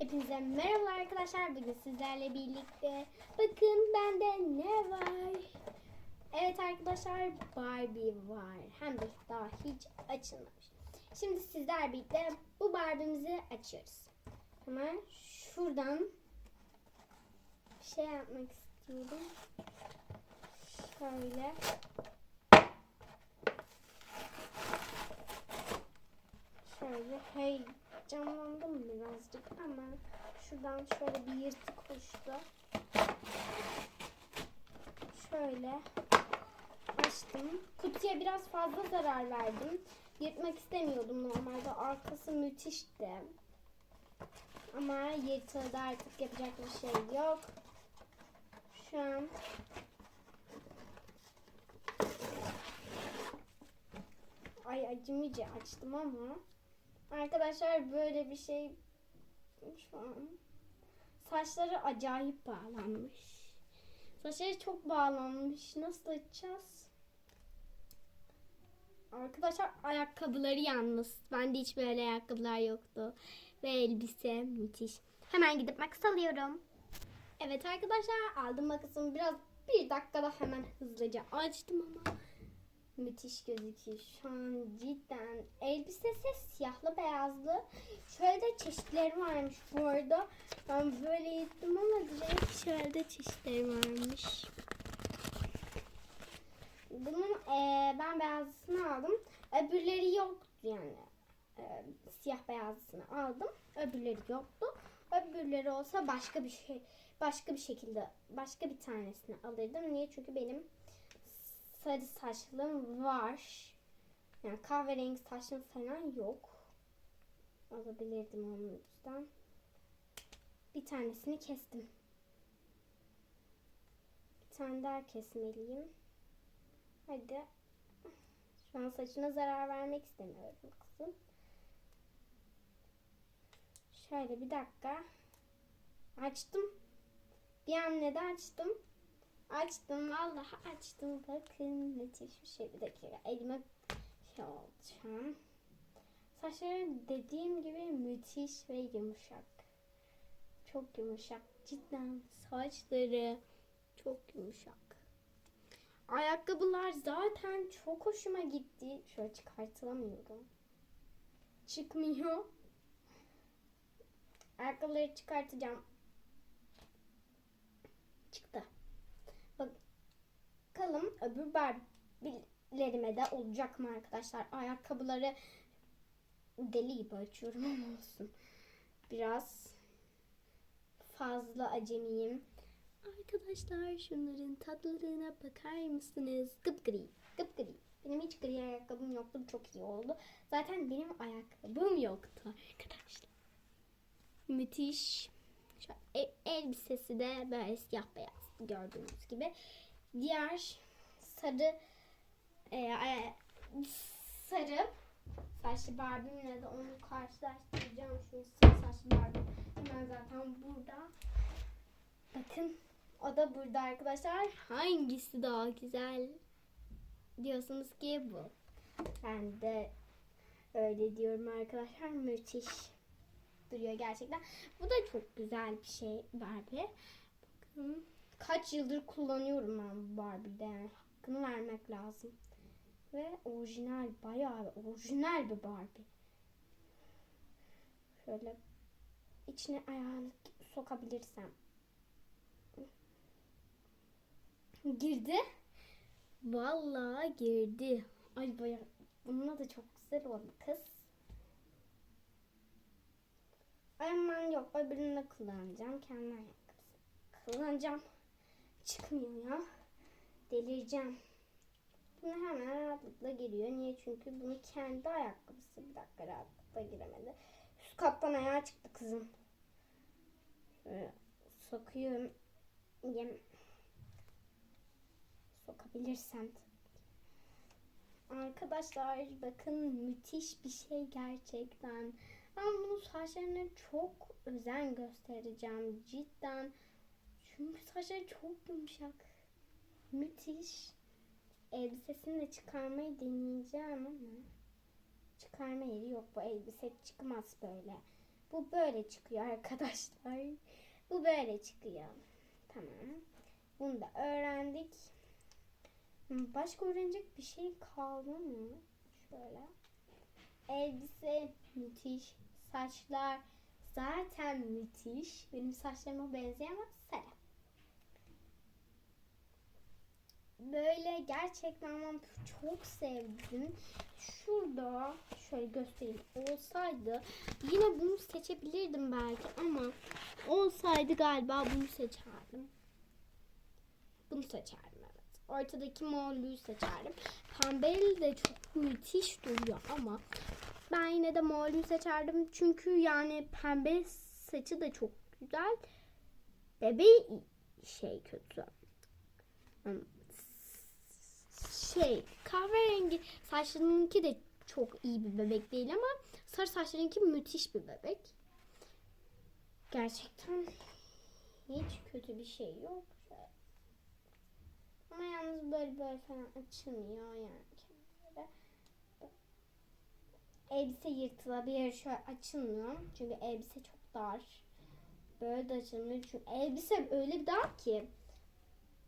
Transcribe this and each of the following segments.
Hepinize merhaba arkadaşlar. Bugün sizlerle birlikte bakın bende ne var. Evet arkadaşlar Barbie var. Hem de daha hiç açılmamış. Şimdi sizler birlikte bu Barbie'mizi açıyoruz. Hemen şuradan bir şey yapmak istiyorum. Şöyle. Şöyle heyecanlandım birazcık ama şuradan şöyle bir yırtık oluştu. Şöyle açtım. Kutuya biraz fazla zarar verdim. Yırtmak istemiyordum normalde. Arkası müthişti. Ama yırtıldı artık yapacak bir şey yok. Şu an Ay acemice açtım ama arkadaşlar böyle bir şey şu an saçları acayip bağlanmış. Saçları çok bağlanmış. Nasıl açacağız? Arkadaşlar ayakkabıları yalnız. Bende hiç böyle ayakkabılar yoktu. Ve elbise müthiş. Hemen gidip makas alıyorum. Evet arkadaşlar aldım makasımı biraz bir dakikada hemen hızlıca açtım ama müthiş gözüküyor. Şu an cidden elbisesi siyahlı beyazlı. Şöyle de çeşitleri varmış bu arada. Ben böyle yittim ama direkt şöyle de çeşitleri varmış. Bunun eee, ben beyazlısını aldım. Öbürleri yoktu yani. Eee, siyah beyazlısını aldım. Öbürleri yoktu. Öbürleri olsa başka bir şey başka bir şekilde başka bir tanesini alırdım. Niye? Çünkü benim sarı saçlım var. Yani kahverengi saçlım falan yok. Alabilirdim onun yüzden. Bir tanesini kestim. Bir tane daha kesmeliyim. Hadi. Şu an saçına zarar vermek istemiyorum kızım. Şöyle bir dakika. Açtım. Bir hamlede açtım. Açtım vallahi açtım. Bakın müthiş bir şey. Bir dakika elime şey oldu şu dediğim gibi müthiş ve yumuşak. Çok yumuşak. Cidden saçları çok yumuşak. Ayakkabılar zaten çok hoşuma gitti. Şöyle çıkartılamıyorum. Çıkmıyor. Ayakkabıları çıkartacağım. Çıktı. Bakalım öbür Barbie'lerime de olacak mı arkadaşlar? Ayakkabıları deli gibi açıyorum ama olsun. Biraz fazla acemiyim. Arkadaşlar şunların tatlılığına bakar mısınız? Gıpgri, gıpgri. Benim hiç gri ayakkabım yoktu. Çok iyi oldu. Zaten benim ayakkabım yoktu arkadaşlar. Müthiş. Şu el- elbisesi de böyle siyah beyaz gördüğünüz gibi. Diğer sarı e, e, sarı saçlı Barbie'mle de onu karşılaştıracağım. Şu sarı saçlı Barbie hemen zaten burada. Bakın o da burada arkadaşlar. Hangisi daha güzel diyorsunuz ki bu. Ben de öyle diyorum arkadaşlar. Müthiş duruyor gerçekten. Bu da çok güzel bir şey Barbie. Bakın kaç yıldır kullanıyorum ben Barbie'de. Yani hakkını vermek lazım. Ve orijinal bayağı orijinal bir Barbie. Şöyle içine ayağını sokabilirsem. Girdi. Vallahi girdi. Ay bayağı bununla da çok güzel oldu kız. Ay aman yok öbürünü de kullanacağım. Kendi ayakkabısı. Kullanacağım. Çıkmıyor ya. Delireceğim. Bunu hemen rahatlıkla giriyor. Niye? Çünkü bunu kendi ayakkabısı. Bir dakika rahatlıkla giremedi. Üst kattan ayağa çıktı kızım. Şöyle sokuyorum. Yem. Sokabilirsem. Arkadaşlar bakın müthiş bir şey gerçekten. Ben bunun saçlarına çok özen göstereceğim cidden. Çünkü saçları çok yumuşak. Müthiş. Elbisesini de çıkarmayı deneyeceğim ama çıkarma yeri yok. Bu elbise çıkmaz böyle. Bu böyle çıkıyor arkadaşlar. Bu böyle çıkıyor. Tamam. Bunu da öğrendik. Başka öğrenecek bir şey kaldı mı? Şöyle. Elbise müthiş. Saçlar zaten müthiş. Benim saçlarıma benziyor ama sarı. Böyle gerçekten ben çok sevdim. Şurada şöyle göstereyim. Olsaydı yine bunu seçebilirdim belki ama olsaydı galiba bunu seçerdim. Bunu seçerdim evet. Ortadaki morluğu seçerdim. Pembeli de çok müthiş duruyor ama ben yine de morluğu seçerdim. Çünkü yani pembe saçı da çok güzel. Bebeği şey kötü. Hmm, Şey kahverengi saçlarınınki de çok iyi bir bebek değil ama sarı saçlarınınki müthiş bir bebek. Gerçekten hiç kötü bir şey yok. Ama yalnız böyle böyle falan açılmıyor yani kenarları. Elbise yırtılabilir şöyle açılmıyor. Çünkü elbise çok dar. Böyle de açılmıyor. Çünkü elbise öyle bir dar ki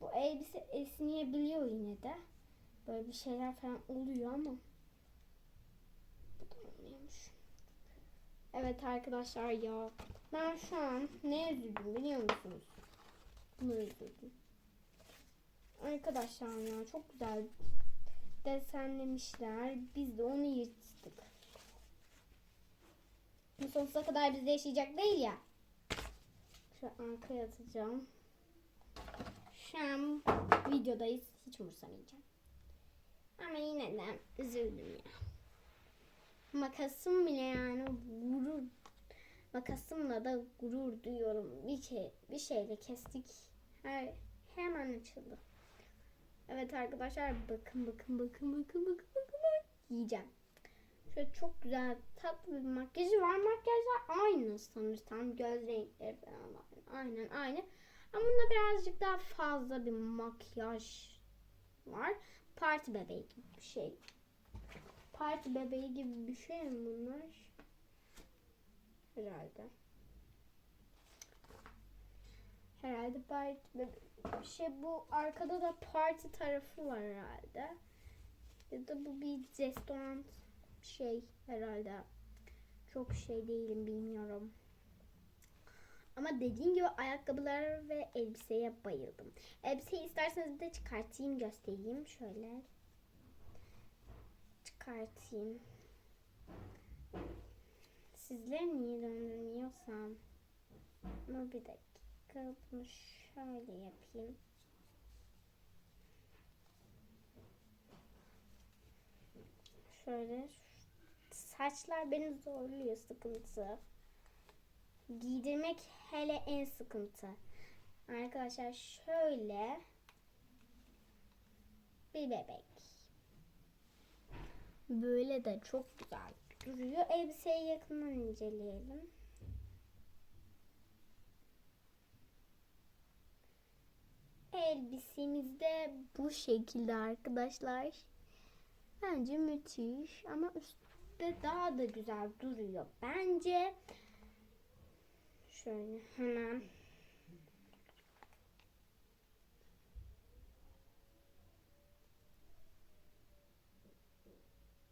bu elbise esneyebiliyor yine de. Böyle bir şeyler falan oluyor ama bu da olmuyormuş. Evet arkadaşlar ya ben şu an ne üzüldüm biliyor musunuz? Bunu üzüldüm. Arkadaşlar ya çok güzel desenlemişler. Biz de onu yırttık. Bu sonsuza kadar bizde yaşayacak değil ya. Şu arkaya atacağım. Şu an videodayız. Hiç umursamayacağım. Ama yine de üzüldüm ya. Makasım bile yani gurur makasımla da gurur duyuyorum. Bir şey bir şeyle kestik. Her, hemen açıldı. Evet arkadaşlar bakın bakın bakın bakın bakın bakın bakın. yiyeceğim. Şöyle çok güzel tatlı bir makyajı var. Makyajlar aynı sanırsam. Göz renkleri falan var. Aynen aynı. Ama bunda birazcık daha fazla bir makyaj var. Parti bebeği gibi bir şey. Parti bebeği gibi bir şey mi bunlar? Herhalde. Herhalde parti bebeği. Bir şey bu arkada da parti tarafı var herhalde. Ya da bu bir restoran şey herhalde. Çok şey değilim bilmiyorum. Ama dediğim gibi ayakkabılar ve elbiseye bayıldım. Elbiseyi isterseniz bir de çıkartayım göstereyim. Şöyle. Çıkartayım. Sizler niye döndürmüyorsam. Ama bir dakika bunu şöyle yapayım. Şöyle. Saçlar beni zorluyor sıkıntı. Giydirmek hele en sıkıntı. Arkadaşlar şöyle bir bebek. Böyle de çok güzel duruyor. Elbiseyi yakından inceleyelim. Elbisemiz de bu şekilde arkadaşlar. Bence müthiş ama üstte daha da güzel duruyor. Bence şöyle hemen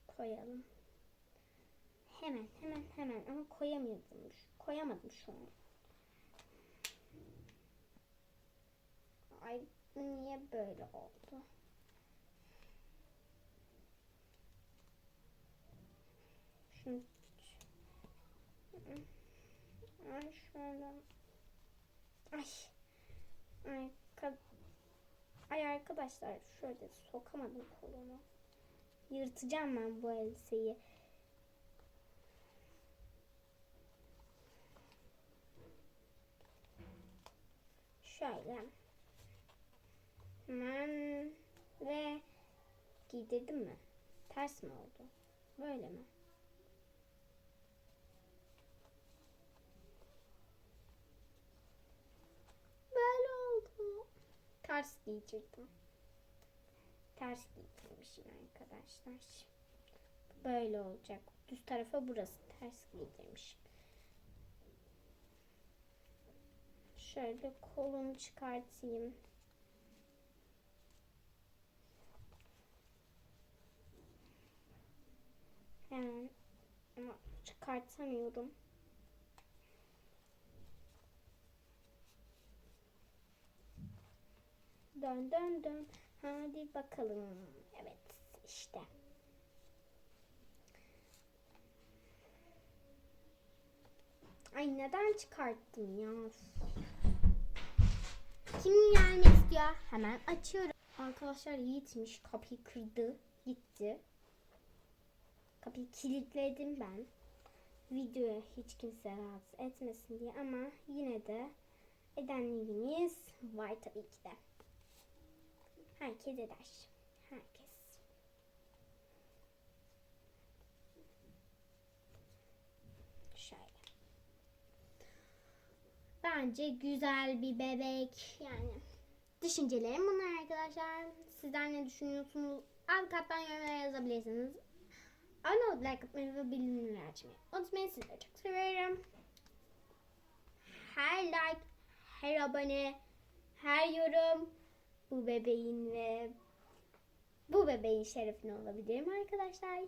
koyalım. Hemen hemen hemen ama koyamadım. Koyamadım şu an. Ay niye böyle oldu? Şunu Ay şöyle. Ay. Ay, Ay arkadaşlar şöyle sokamadım kolumu. Yırtacağım ben bu elbiseyi. Şöyle. Hemen ve giydirdim mi? Ters mi oldu? Böyle mi? Ters giydirdim. Ters giydirmişim arkadaşlar. Böyle olacak. Düz tarafa burası ters giydirmişim. Şöyle kolunu çıkartayım. Hemen çıkartamıyorum. Dön dön dön. Hadi bakalım. Evet işte. Ay neden çıkarttım ya? Kim gelmek istiyor? Hemen açıyorum. Arkadaşlar Yiğit'miş. Kapıyı kırdı. Gitti. Kapıyı kilitledim ben. Videoya hiç kimse rahatsız etmesin diye ama yine de edenlerimiz var tabii ki de. Herkes eder. Herkes. Şöyle. Bence güzel bir bebek. Yani düşüncelerim bunlar arkadaşlar. Sizler ne düşünüyorsunuz? Alt kattan yorumlara yazabilirsiniz. Abone olup like atmayı ve bildirimleri açmayı unutmayın. Sizleri çok seviyorum. Her like, her abone, her yorum bu bebeğin ve bu bebeğin şerefine olabilirim arkadaşlar.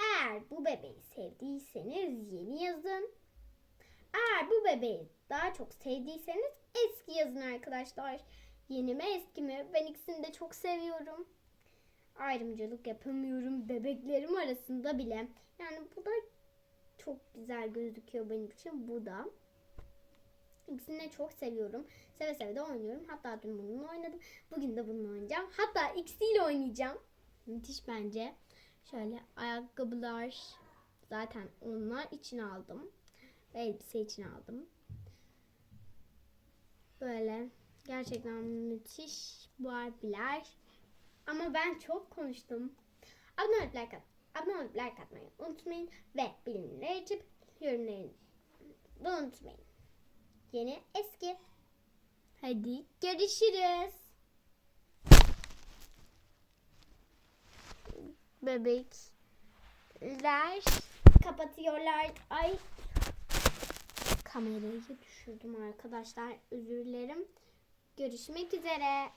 Eğer bu bebeği sevdiyseniz yeni yazın. Eğer bu bebeği daha çok sevdiyseniz eski yazın arkadaşlar. Yeni mi eski mi? Ben ikisini de çok seviyorum. Ayrımcılık yapamıyorum bebeklerim arasında bile. Yani bu da çok güzel gözüküyor benim için. Bu da. İkisini de çok seviyorum. Seve seve de oynuyorum. Hatta dün bununla oynadım. Bugün de bununla oynayacağım. Hatta ikisiyle oynayacağım. Müthiş bence. Şöyle ayakkabılar zaten onlar için aldım. Ve elbise için aldım. Böyle gerçekten müthiş Barbie'ler. Ama ben çok konuştum. Abone olup like, at, abone olup like atmayı unutmayın. Ve bildirimleri açıp yorumlarını unutmayın. Yeni eski. Hadi görüşürüz. Bebekler kapatıyorlar. Ay kamerayı düşürdüm arkadaşlar. Özür dilerim. Görüşmek üzere.